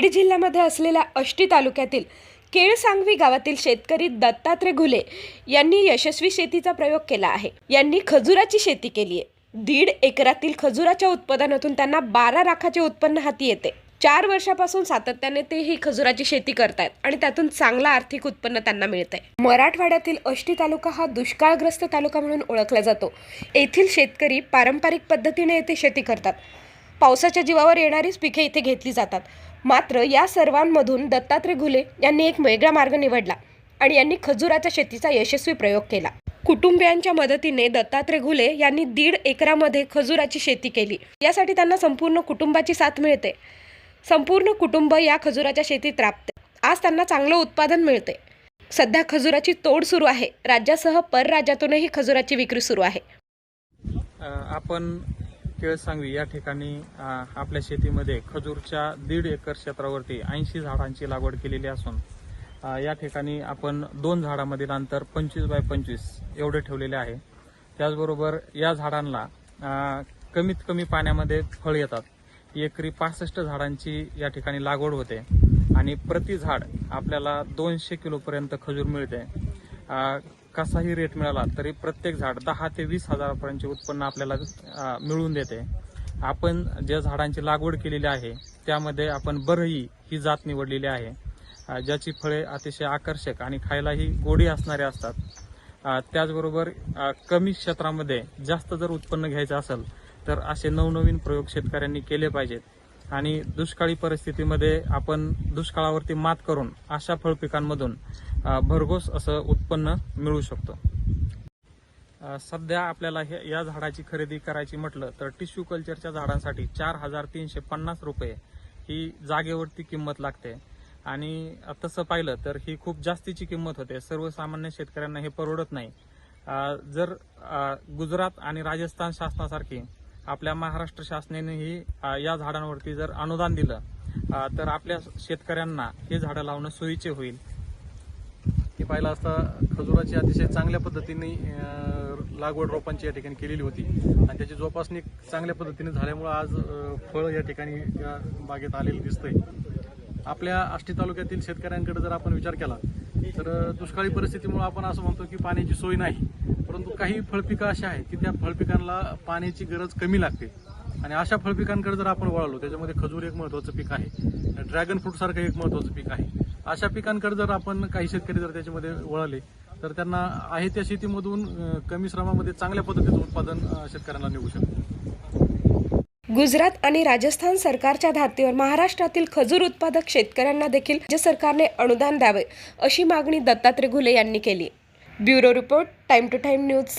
बीड जिल्ह्यामध्ये असलेल्या अष्टी तालुक्यातील केळसांगवी गावातील शेतकरी दत्तात्रय घुले यांनी यशस्वी शेतीचा प्रयोग केला आहे. यांनी खजुराची शेती केली आहे. दीड एकरातील खजुराच्या उत्पादनातून त्यांना बारा लाखाचे उत्पन्न हाती येते. चार वर्षापासून सातत्याने ते ही खजुराची शेती करतायत आणि त्यातून चांगला आर्थिक उत्पन्न त्यांना मिळतंय. मराठवाड्यातील अष्टी तालुका हा दुष्काळग्रस्त तालुका म्हणून ओळखला जातो. येथील शेतकरी पारंपरिक पद्धतीने येथे शेती करतात. पावसाच्या जीवावर येणारीच पिके इथे घेतली जातात. मात्र या सर्वांमधून दत्तात्रय घुले यांनी एक वेगळा मार्ग निवडला आणि यांनी खजुराच्या शेतीचा यशस्वी प्रयोग केला. कुटुंबियांच्या मदतीने दत्तात्रय घुले यांनी दीड एकरामध्ये खजुराची शेती केली. यासाठी त्यांना संपूर्ण कुटुंबाची साथ मिळते. संपूर्ण कुटुंब या खजुराच्या शेतीत राबते. आज त्यांना चांगलं उत्पादन मिळते. सध्या खजुराची तोड सुरू आहे. राज्यासह परराज्यातूनही खजुराची विक्री सुरू आहे. आपण केळसांगवी या ठिकाणी आपल्या शेतीमध्ये खजूरच्या दीड एकर क्षेत्रावरती ऐंशी झाडांची लागवड केलेली असून या ठिकाणी आपण दोन झाडामधील अंतर पंचवीस बाय पंचवीस एवढे ठेवलेले आहे. त्याचबरोबर या झाडांना कमीत कमी पाण्यामध्ये फळ येतात. एकरी पासष्ट झाडांची या ठिकाणी लागवड होते आणि प्रति झाड आपल्याला दोनशे किलोपर्यंत खजूर मिळते. कसाही रेट मिळाला तरी प्रत्येक झाड दहा ते वीस हजारापर्यंतचे उत्पन्न आपल्याला मिळून मिळवून देते. आपण ज्या झाडांची लागवड केलेली आहे त्यामध्ये आपण बरही ही जात निवडलेली आहे. ज्याची फळे अतिशय आकर्षक आणि खायलाही गोडी असणारे असतात. त्याचबरोबर कमी क्षेत्रामध्ये जास्त जर उत्पन्न घ्यायचं असेल तर असे नवनवीन प्रयोग शेतकऱ्यांनी केले पाहिजेत. आणि दुष्काळी परिस्थितीमध्ये आपण दुष्काळावरती मात करून अशा फळपिकांमधून भरघोस असं उत्पन्न मिळू शकतो. सध्या आपल्याला हे या झाडाची खरेदी करायची म्हटलं तर टिश्यू कल्चरच्या झाडांसाठी चार हजार तीनशे पन्नास रुपये ही जागेवरती किंमत लागते. आणि तसं पाहिलं तर ही खूप जास्तीची किंमत होते. सर्वसामान्य शेतकऱ्यांना हे परवडत नाही. जर गुजरात आणि राजस्थान शासनासारखी आपल्या महाराष्ट्र शासनानेही या झाडांवरती जर अनुदान दिलं तर आपल्या शेतकऱ्यांना हे झाडं लावणं सोयीचे होईल. ते पाहिलं असता खजुराची अतिशय चांगल्या पद्धतीने लागवड रोपांची या ठिकाणी केलेली होती. आणि त्याची जोपासणी चांगल्या पद्धतीने झाल्यामुळं आज फळ या ठिकाणी या बागेत आलेलं दिसतंय. आपल्या आष्टी तालुक्यातील शेतकऱ्यांकडे जर आपण विचार केला तर दुष्काळी परिस्थितीमुळे आपण असं म्हणतो की पाण्याची सोय नाही. परंतु काही फळपिकं अशी आहेत की त्या फळपिकांना पाण्याची गरज कमी लागते. आणि अशा फळपिकांकडे जर आपण वळालो त्याच्यामध्ये खजूर एक महत्वाचं पीक आहे. ड्रॅगन फ्रूट सारखं एक महत्वाचं पीक आहे. अशा पिकांकडे जर आपण काही शेतकरी जर त्याच्यामध्ये वळाले तर त्यांना आहे त्या शेतीमधून कमी श्रमामध्ये चांगल्या पद्धतीचं उत्पादन शेतकऱ्यांना निघू शकतं. गुजरात आणि राजस्थान सरकारच्या धातीवर महाराष्ट्रातील खजूर उत्पादक शेतकऱ्यांना देखील राज्य सरकारने अनुदान द्यावे अशी मागणी दत्तात्रय घुले यांनी केली. Bureau report time to time news.